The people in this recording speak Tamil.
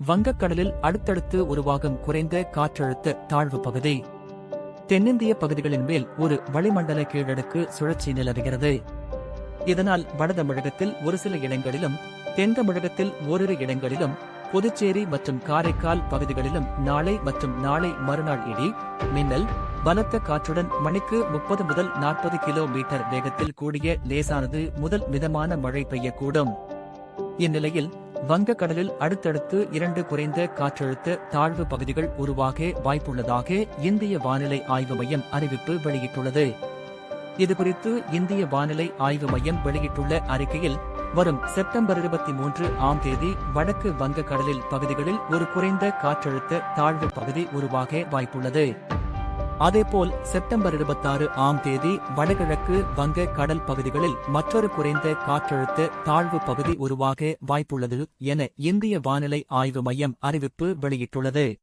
வங்கக்கடலில் அடுத்தடுத்து உருவாகும் குறைந்த காற்றழுத்த தாழ்வு பகுதி. தென்னிந்திய பகுதிகளின் மேல் ஒரு வளிமண்டல கீழடுக்கு சுழற்சி நிலவுகிறது. இதனால் வட தமிழகத்தில் ஒரு சில இடங்களிலும் தென் தமிழகத்தில் ஓரிரு இடங்களிலும் புதுச்சேரி மற்றும் காரைக்கால் பகுதிகளிலும் நாளை மற்றும் நாளை மறுநாள் இடி மின்னல் பலத்த காற்றுடன் மணிக்கு முப்பது முதல் நாற்பது கிலோமீட்டர் வேகத்தில் கூடிய லேசானது முதல் மிதமான மழை பெய்யக்கூடும். இந்நிலையில் வங்கக்கடலில் அடுத்தடுத்து இரண்டு குறைந்த காற்றழுத்த தாழ்வு பகுதிகள் உருவாக வாய்ப்புள்ளதாக இந்திய வானிலை ஆய்வு மையம் அறிவிப்பு வெளியிட்டுள்ளது. இதுகுறித்து இந்திய வானிலை ஆய்வு மையம் வெளியிட்டுள்ள அறிக்கையில் வரும் செப்டம்பர் இருபத்தி மூன்று ஆம் தேதி வடக்கு வங்கக்கடலில் பகுதிகளில் ஒரு குறைந்த காற்றழுத்த தாழ்வு பகுதி உருவாக வாய்ப்புள்ளது. அதேபோல் செப்டம்பர் இருபத்தாறு ஆம் தேதி வடகிழக்கு வங்க கடல் பகுதிகளில் மற்றொரு குறைந்த காற்றழுத்த தாழ்வு பகுதி உருவாக வாய்ப்புள்ளது என இந்திய வானிலை ஆய்வு மையம் அறிவிப்பு வெளியிட்டுள்ளது.